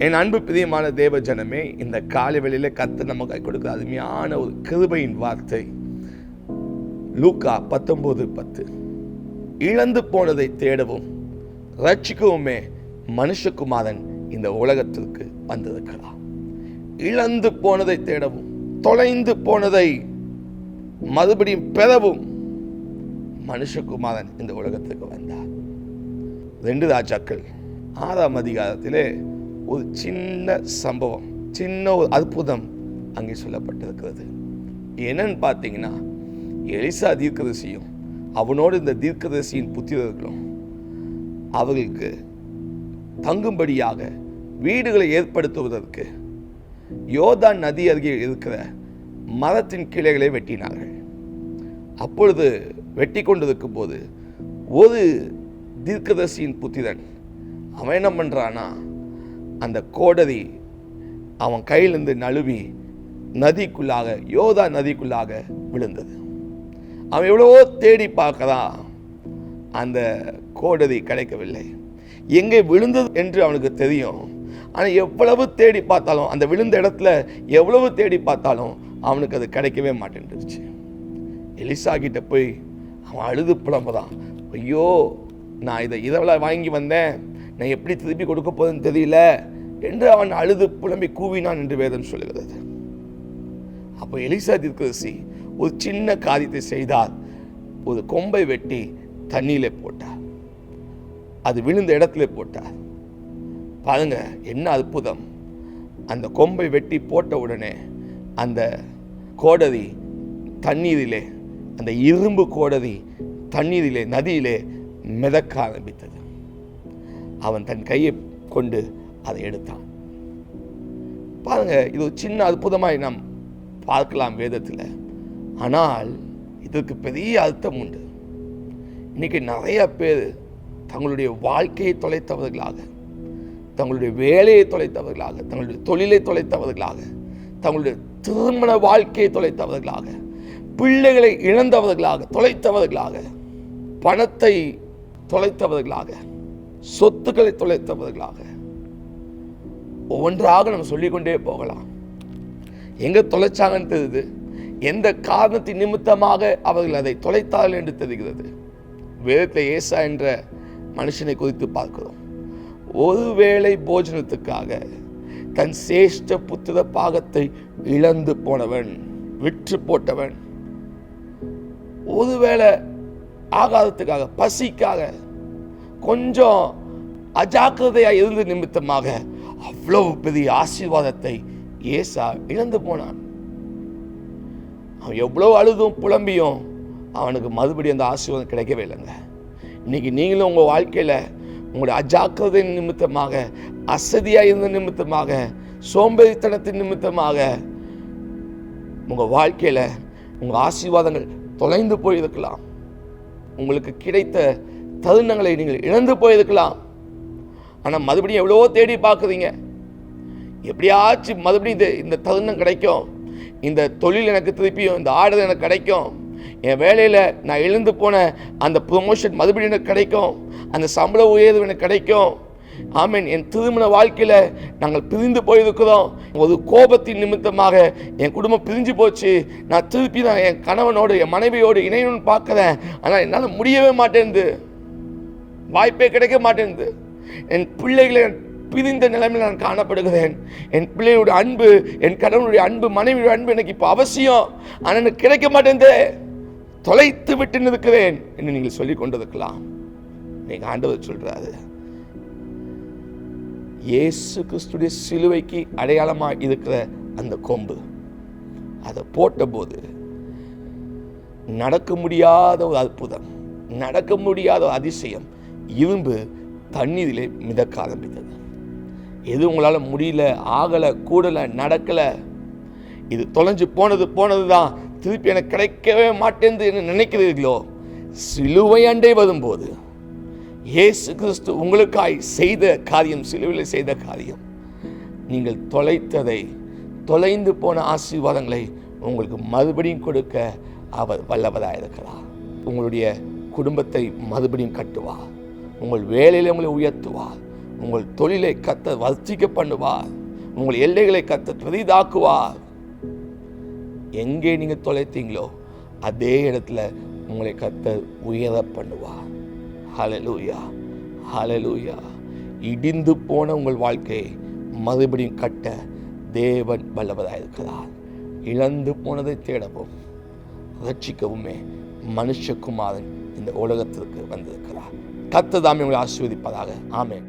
என் அன்பு பிரியமான தேவ ஜனமே இந்த காலை வெளியில் கத்து நமக்கு கொடுக்குற அருமையான ஒரு கிருபையின் வார்த்தை. லூக்கா பத்தொன்பது பத்து. இழந்து போனதை தேடவும் ரட்சிக்கவுமே மனுஷகுமாரன் இந்த உலகத்திற்கு வந்திருக்கிறார். இழந்து போனதை தேடவும் தொலைந்து போனதை மறுபடியும் பெறவும் மனுஷகுமாரன் இந்த உலகத்துக்கு வந்தார். ரெண்டு ராஜாக்கள் ஆறாம் அதிகாரத்திலே ஒரு சின்ன சம்பவம் சின்ன ஒரு அற்புதம் அங்கே சொல்லப்பட்டிருக்கிறது. என்னன்னு பார்த்தீங்கன்னா எலிசா தீர்க்கதரிசியும் அவனோடு இந்த தீர்க்கதரிசியின் புத்திரர்களும் அவர்களுக்கு தங்கும்படியாக வீடுகளை ஏற்படுத்துவதற்கு யோதான் நதி அருகே இருக்கிற மரத்தின் கிளைகளை வெட்டினார்கள். அப்பொழுது வெட்டி கொண்டிருக்கும் போது ஒரு தீர்க்கதரிசியின் புத்திரன் அவன் என்ன பண்ணுறானா அந்த கோடரி அவன் கையிலிருந்து நழுவி நதிக்குள்ளாக யோதா நதிக்குள்ளாக விழுந்தது. அவன் எவ்வளவோ தேடி பார்க்கதான் அந்த கோடரி கிடைக்கவில்லை. எங்கே விழுந்தது என்று அவனுக்கு தெரியும். ஆனால் எவ்வளவு தேடி பார்த்தாலும் அந்த விழுந்த இடத்துல எவ்வளவு தேடி பார்த்தாலும் அவனுக்கு அது கிடைக்கவே மாட்டேன்ருச்சு எலிசா கிட்ட போய் அவன் அழுது புலம்புதான் ஐயோ நான் இதை இதெல்லாம் வாங்கி வந்தேன்? நான் எப்படி திருப்பி கொடுக்க போதுன்னு தெரியல என்று அவன் அழுது புலம்பி கூவினான் என்று வேதம் சொல்லுகிறது. அப்போ எலிசா தீர்க்கதரிசி ஒரு சின்ன காரியத்தை செய்தால் ஒரு கொம்பை வெட்டி தண்ணியிலே போட்டார். அது விழுந்த இடத்துல போட்டார். பாருங்க என்ன அற்புதம். அந்த கொம்பை வெட்டி போட்ட உடனே அந்த கோடரி தண்ணீரிலே அந்த இரும்பு கோடரி தண்ணீரிலே நதியிலே மிதக்க ஆரம்பித்தது. அவன் தன் கையை கொண்டு அதை எடுத்தான். பாருங்க இது ஒரு சின்ன அற்புதமாய் நாம் பார்க்கலாம் வேதத்தில். ஆனால் இதற்கு பெரிய அர்த்தம் உண்டு. இன்னைக்கு நிறைய பேர் தங்களுடைய வாழ்க்கையை தொலைத்தவர்களாக தங்களுடைய வேலையை தொலைத்தவர்களாக தங்களுடைய தொழிலை தொலைத்தவர்களாக தங்களுடைய திருமண வாழ்க்கையை தொலைத்தவர்களாக பிள்ளைகளை இழந்தவர்களாக தொலைத்தவர்களாக பணத்தை தொலைத்தவர்களாக சொத்துக்களை தொலைத்தவர்களாக ஒவ்வொன்றாக நம்ம சொல்லிக்கொண்டே போகலாம். எங்கே தொலைச்சாங்கன்னு தெரியுது? எந்த காரணத்தின் நிமித்தமாக அவர்கள் அதை தொலைத்தார்கள் என்று தெரிகிறது? வேதத்தை ஏசா என்ற மனுஷனை குறித்து பார்க்கிறோம். ஒருவேளை போஜனத்துக்காக தன் சேஷ்ட புத்திர பாகத்தை இழந்து போனவன் விற்று போட்டவன் ஒருவேளை ஆகாதத்துக்காக பசிக்காக கொஞ்சம் அஜாக்கிரதையாக இருந்த நிமித்தமாக அவ்வளவு பெரிய ஆசீர்வாதத்தை ஏசா இழந்து போனான். அவன் எவ்வளோ அழுதும் புலம்பியும் அவனுக்கு மறுபடியும் அந்த ஆசீர்வாதம் கிடைக்கவே இல்லைங்க. இன்னைக்கு நீங்களும் உங்கள் வாழ்க்கையில் உங்களுடைய அஜாக்கிரதை நிமித்தமாக அசதியாக இருந்த நிமித்தமாக சோம்பேறித்தனத்தின் நிமித்தமாக உங்கள் வாழ்க்கையில் உங்கள் ஆசீர்வாதங்கள் தொலைந்து போயிருக்கலாம். உங்களுக்கு கிடைத்த தருணங்களை நீங்கள் இழந்து போயிருக்கலாம். ஆனால் மறுபடியும் எவ்வளவோ தேடி பார்க்குறீங்க. எப்படியாச்சும் மறுபடியும் இந்த இந்த தருணம் கிடைக்கும். இந்த தொழில் எனக்கு திருப்பியும் இந்த ஆர்டர் எனக்கு கிடைக்கும். என் வேலையில் நான் எழுந்து போன அந்த ப்ரொமோஷன் மறுபடியும் எனக்கு கிடைக்கும். அந்த சம்பள உயர்வு எனக்கு கிடைக்கும். ஆமீன். என் திருமண வாழ்க்கையில் நாங்கள் பிரிந்து போயிருக்கிறோம். ஒரு கோபத்தின் நிமித்தமாக என் குடும்பம் பிரிஞ்சு போச்சு. நான் திருப்பி நான் என் கணவனோடு என் மனைவியோடு இணையணும்னு பார்க்குறேன். ஆனால் என்னால் முடியவே மாட்டேன்து வாய்ப்பே கிடைக்க மாட்டேங்குது. என் பிள்ளைகளை பிரிந்த நிலைமையில் நான் காணப்படுகிறேன். என் பிள்ளையோட அன்பு என் கணவனுடைய அன்பு மனைவியுடைய அன்பு எனக்கு இப்போ அவசியம். ஆனால் எனக்கு கிடைக்க மாட்டேங்குது. தொலைத்து விட்டு இருக்கிறேன் என்று நீங்கள் சொல்லிக் கொண்டிருக்கலாம். நீங்கள் ஆண்டவர் சொல்கிறாரு இயேசு கிறிஸ்துடைய சிலுவைக்கு அடையாளமாக இருக்கிற அந்த கொம்பு அதை போட்டபோது நடக்க முடியாத ஒரு அற்புதம் நடக்க முடியாத ஒரு அதிசயம் இரும்பு தண்ணீரிலே மிதக்க ஆரம்பித்தது. எது உங்களால் முடியல ஆகலை கூடலை நடக்கலை இது தொலைஞ்சு போனது போனது தான் திருப்பி எனக்கு கிடைக்கவே மாட்டேங்குது என்று நினைக்கிறீர்களோ? சிலுவை அண்டை வரும்போது இயேசு கிறிஸ்து உங்களுக்காய் செய்த காரியம் சிலுவையில் செய்த காரியம் நீங்கள் தொலைத்ததை தொலைந்து போன ஆசீர்வாதங்களை உங்களுக்கு மறுபடியும் கொடுக்க அவர் வல்லவராக இருக்கிறார் உங்களுடைய குடும்பத்தை மறுபடியும் கட்டுவார் உங்கள் வேலையில் உங்களை உயர்த்துவார். உங்கள் தொழிலை கத்த வசிக்க பண்ணுவார். உங்கள் எல்லைகளை கத்த பெரிதாக்குவார் எங்கே நீங்கள் தொலைத்தீங்களோ அதே இடத்துல உங்களை கத்த உயர பண்ணுவார். ஹலலூயா ஹலலூயா இடிந்து போன உங்கள் வாழ்க்கையை மறுபடியும் கட்ட தேவன் வல்லவராக இருக்கிறார். இழந்து போனதை தேடவும் ரட்சிக்கவுமே மனுஷகுமாரன் இந்த உலகத்திற்கு வந்திருக்கிறார். கத்ததாமே உங்களை ஆசீர்வதிப்பதாக ஆமேன்.